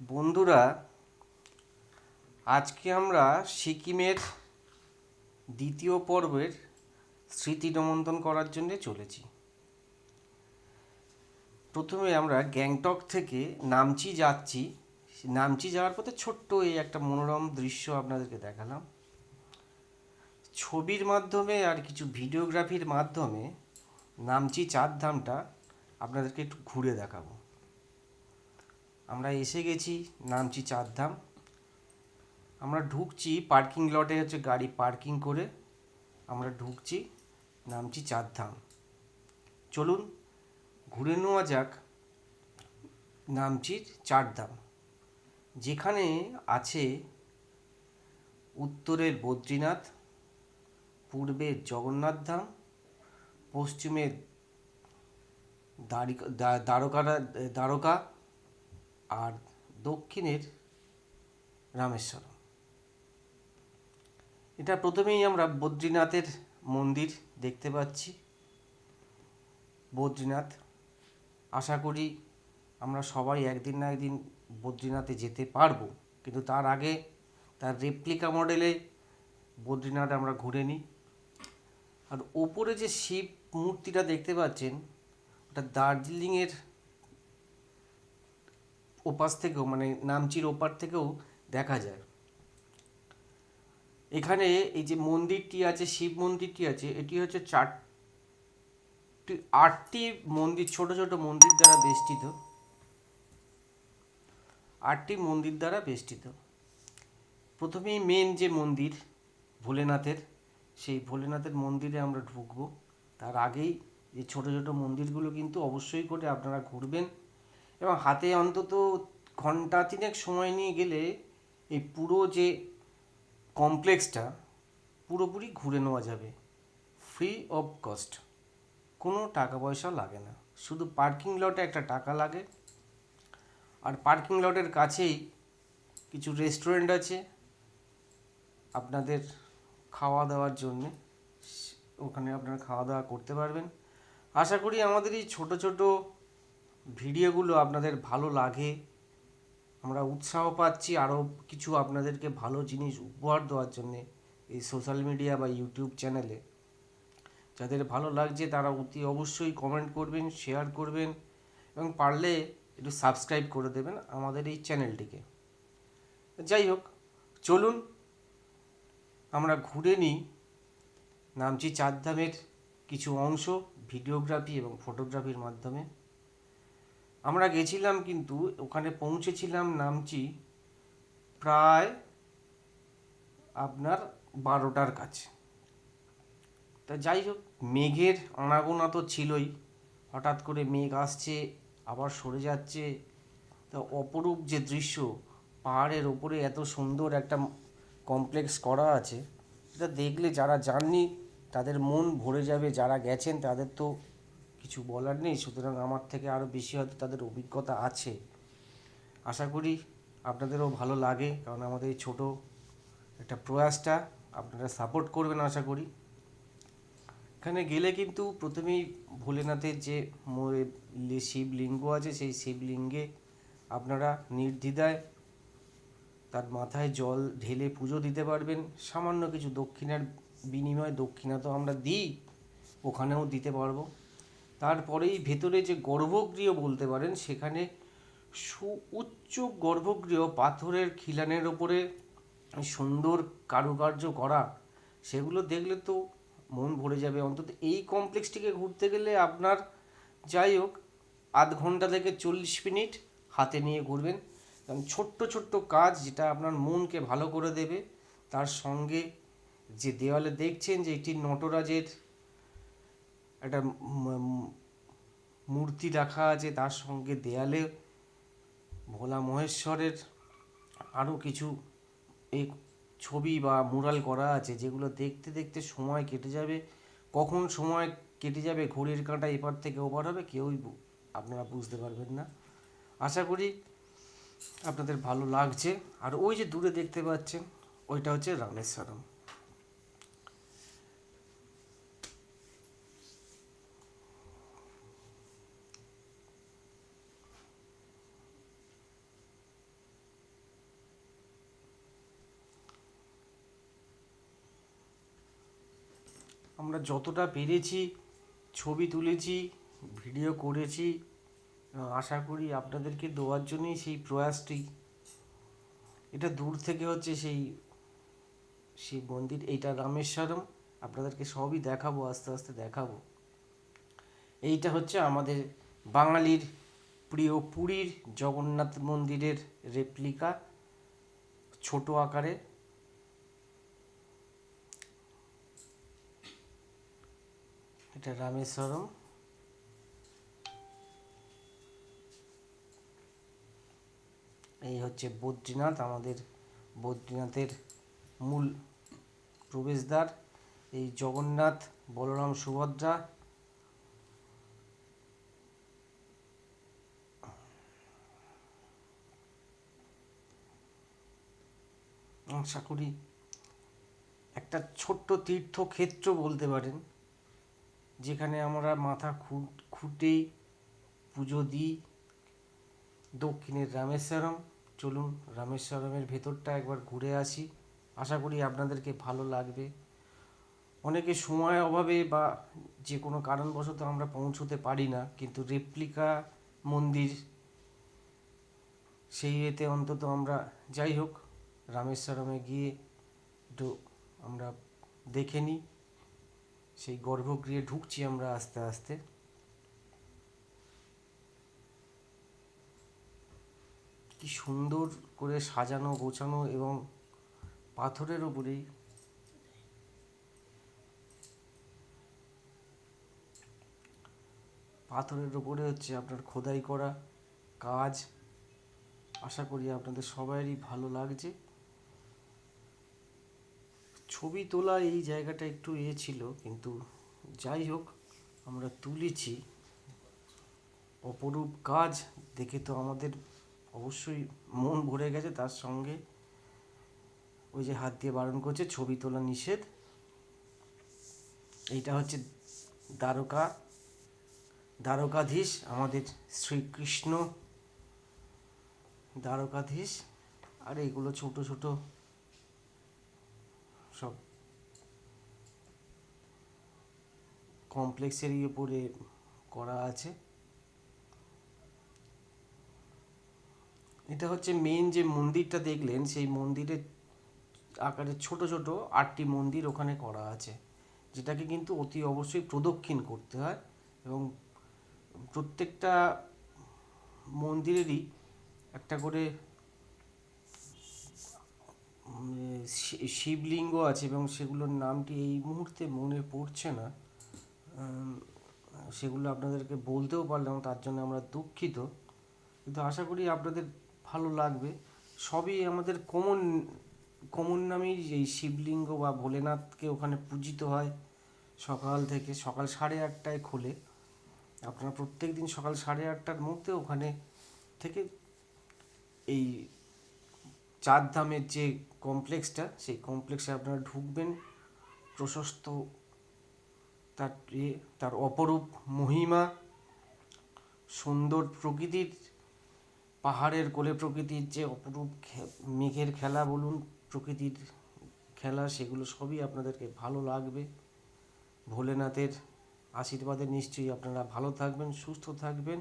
বন্ধুরা, আজকে আমরা সিকিমের দ্বিতীয় পর্বের স্মৃতি রোমন্থন করার জন্য চলেছি। প্রথমে আমরা গ্যাংটক থেকে নামচি যাচ্ছি। নামচি যাওয়ার পথে ছোট্ট এই একটা মনোরম দৃশ্য আপনাদেরকে দেখালাম। ছবির মাধ্যমে আর কিছু ভিডিওগ্রাফির মাধ্যমে নামচি চারধামটা আপনাদেরকে একটু ঘুরে দেখাবো। আমরা এসে গেছি নামচি চারধাম। আমরা ঢুকছি পার্কিং লটে হচ্ছে গাড়ি পার্কিং করে। আমরা ঢুকছি নামচি চারধাম। চলুন, ঘুরে নেওয়া যাক। নামচির চারধাম। যেখানে আছে উত্তরের বদ্রীনাথ, পূর্বের জগন্নাথ ধাম, পশ্চিমের দ্বারিকা দ্বা- দ্বারকা আর দক্ষিণের রামেশ্বরম। এটা প্রথমেই আমরা বদ্রীনাথের মন্দির দেখতে পাচ্ছি। বদ্রীনাথ, আশা করি আমরা সবাই একদিন না একদিন বদ্রীনাথে যেতে পারব, কিন্তু তার আগে তার রেপ্লিকা মডেলে বদ্রীনাথ আমরা ঘুরে নিই। আর ওপরে যে শিব মূর্তিটা দেখতে পাচ্ছেন, ওটা দার্জিলিংয়ের ওপাশ থেকেও মানে নামচির ওপার থেকেও দেখা যায়। এখানে এই যে মন্দিরটি আছে, শিব মন্দিরটি আছে, এটি হচ্ছে চারটি, আটটি মন্দির, ছোট ছোট মন্দির দ্বারা বেষ্টিত। আটটি মন্দির দ্বারা বেষ্টিত। প্রথমেই মেন যে মন্দির, ভোলেনাথের, সেই ভোলেনাথের মন্দিরে আমরা ঢুকবো। তার আগেই এই ছোট ছোট মন্দিরগুলো কিন্তু অবশ্যই করে আপনারা ঘুরবেন। এবং হাতে অন্তত ঘণ্টা তিনেক সময় নিয়ে গেলে এই পুরো যে কমপ্লেক্সটা পুরোপুরি ঘুরে নেওয়া যাবে। ফ্রি অফ কস্ট কোনো টাকা পয়সা লাগে না। শুধু পার্কিং লটে একটা টাকা লাগে। আর পার্কিং লটের কাছেই কিছু রেস্টুরেন্ট আছে। আপনাদের খাওয়া দাওয়ার জন্যে ওখানে আপনারা খাওয়া দাওয়া করতে পারবেন। আশা করি আমাদের এই ছোটো ছোটো ভিডিওগুলো আপনাদের ভালো লাগে, আমরা উৎসাহ পাচ্ছি আরও কিছু আপনাদেরকে ভালো জিনিস উপহার দেওয়ার জন্যে এই সোশ্যাল মিডিয়া বা ইউটিউব চ্যানেলে যাদের ভালো লাগছে তারা অতি অবশ্যই কমেন্ট করবেন শেয়ার করবেন এবং পারলে একটু সাবস্ক্রাইব করে দেবেন আমাদের এই চ্যানেলটিকে যাই হোক, চলুন, আমরা ঘুরে নিই। নামচি চারধামের কিছু অংশ ভিডিওগ্রাফি এবং ফটোগ্রাফির মাধ্যমে। আমরা গেছিলাম কিন্তু ওখানে পৌঁছেছিলাম নামচি প্রায় আপনার বারোটার কাছে। তা যাই হোক, মেঘের আনাগোনা তো ছিলই। হঠাৎ করে মেঘ আসছে, আবার সরে যাচ্ছে। তা অপরূপ যে দৃশ্য, পাহাড়ের ওপরে এত সুন্দর একটা কমপ্লেক্স করা আছে, এটা দেখলে যারা যাননি তাদের মন ভরে যাবে, যারা গেছেন তাদের তো কিছু বলার নেই, সুতরাং আমার থেকে আরও বেশি হয়তো তাদের অভিজ্ঞতা আছে। আশা করি আপনাদেরও ভালো লাগে, কারণ আমাদের এই ছোটো একটা প্রয়াসটা আপনারা সাপোর্ট করবেন আশা করি। এখানে গেলে কিন্তু প্রথমেই ভোলেনাথের যে শিবলিঙ্গ আছে, সেই শিবলিঙ্গে আপনারা নির্দ্বিধায় তার মাথায় জল ঢেলে পুজো দিতে পারবেন। সামান্য কিছু দক্ষিণার বিনিময়ে দক্ষিণা তো আমরা দিই, ওখানেও দিতে পারব। তারপরেই ভেতরে যে গর্ভগৃহ বলতে পারেন, সেখানে সুউচ্চ গর্ভগৃহ, পাথরের খিলানের ওপরে সুন্দর কারুকার্য করা, সেগুলো দেখলে তো মন ভরে যাবে। অন্তত এই কমপ্লেক্সটিকে ঘুরতে গেলে আপনার যাই হোক, আধ ঘণ্টা থেকে চল্লিশ মিনিট হাতে নিয়ে ঘুরবেন। কারণ ছোট্ট ছোট্ট কাজ যেটা আপনার মনকে ভালো করে দেবে, তার সঙ্গে যে দেওয়ালে দেখছেন যে এটি নটরাজের একটা মূর্তি রাখা আছে তার সঙ্গে দেয়ালে ভোলা মহেশ্বরের আরও কিছু এই ছবি বা মুরাল করা আছে যেগুলো দেখতে দেখতে সময় কেটে যাবে। কখন সময় কেটে যাবে ঘড়ির কাঁটা এপার থেকে ওপার হবে কেউই আপনারা বুঝতে পারবেন না। আশা করি আপনাদের ভালো লাগছে। আর ওই যে দূরে দেখতে পাচ্ছেন, ওইটা হচ্ছে রামেশ্বরম। আমরা যতটা পেরেছি, ছবি তুলেছি, ভিডিও করেছি আশা করি আপনাদেরকে দেওয়ার জন্যই সেই প্রয়াসটি। এটা দূর থেকে হচ্ছে সেই শিব মন্দির, এইটা রামেশ্বরম। আপনাদেরকে সবই দেখাবো, আস্তে আস্তে দেখাবো। এইটা হচ্ছে আমাদের বাঙালির প্রিয় পুরীর জগন্নাথ মন্দিরের রেপ্লিকা ছোট আকারে। এটা রামেশ্বরম। এই হচ্ছে বদ্রীনাথ, আমাদের বদ্রীনাথের মূল প্রবেশদ্বার। এই জগন্নাথ, বলরাম, সুভদ্রা। আশা করি একটা ছোট্ট তীর্থক্ষেত্র বলতে পারেন। যেখানে আমরা মাথা খুঁট পুজো দিই। দক্ষিণের রামেশ্বরম, চলুন রামেশ্বরমের ভেতরটা একবার ঘুরে আসি। আশা করি আপনাদেরকে ভালো লাগবে। অনেকে সময় অভাবে বা যে কোনো কারণবশত আমরা পৌঁছতে পারি না, কিন্তু রেপ্লিকা মন্দির, সেই এতে অন্তত আমরা যাই হোক, রামেশ্বরমে গিয়ে একটু আমরা দেখে নিই। সেই গর্ভগৃহে ঢুকছি আমরা আস্তে আস্তে। কি সুন্দর করে সাজানো, গোছানো এবং পাথরের উপরেই পাথরের উপরে হচ্ছে আপনার খোদাই করা কাজ। আশা করি আপনাদের সবারই ভালো লাগছে। ছবি তোলা এই জায়গাটা একটু এ ছিল, কিন্তু যাই হোক, আমরা তুলেছি। অপরূপ কাজ দেখে তো আমাদের অবশ্যই মন ভরে গেছে, তার সঙ্গে ওই যে হাত দিয়ে বারণ করছে, ছবি তোলা নিষেধ। এইটা হচ্ছে দ্বারকা। দ্বারকাধীশ আমাদের শ্রীকৃষ্ণ। দ্বারকাধীশ, আর এইগুলো ছোট ছোট সব। কমপ্লেক্সেরই উপরে করা আছে। এটা হচ্ছে মেন যে মন্দিরটা দেখলেন, সেই মন্দিরের আকারে ছোট ছোট আটটি মন্দির ওখানে করা আছে, যেটাকে কিন্তু অতি অবশ্যই প্রদক্ষিণ করতে হয় এবং প্রত্যেকটা মন্দিরেরই একটা করে শিবলিঙ্গ আছে এবং সেগুলোর নামটি এই মুহূর্তে মনে পড়ছে না। সেগুলো আপনাদেরকে বলতেও পারলাম, তার জন্য আমরা দুঃখিত। কিন্তু আশা করি আপনাদের ভালো লাগবে। সবই আমাদের কমন কমন নামেই এই শিবলিঙ্গ বা ভোলেনাথকে ওখানে পূজিত হয় সকাল থেকে, সকাল সাড়ে আটটায় খোলে। আপনারা প্রত্যেক দিন সকাল সাড়ে আটটার মধ্যে ওখানে থেকে এই চার ধামের যে কমপ্লেক্সটা সেই কমপ্লেক্সে আপনারা ঢুকবেন, প্রশস্ত তার তার অপরূপ মহিমা, সুন্দর প্রকৃতির, পাহাড়ের কোলে প্রকৃতির যে অপরূপ মেঘের খেলা বলুন, প্রকৃতির খেলা, সেগুলো সবই আপনাদেরকে ভালো লাগবে। ভোলেনাথের আশীর্বাদে নিশ্চয়ই আপনারা ভালো থাকবেন, সুস্থ থাকবেন।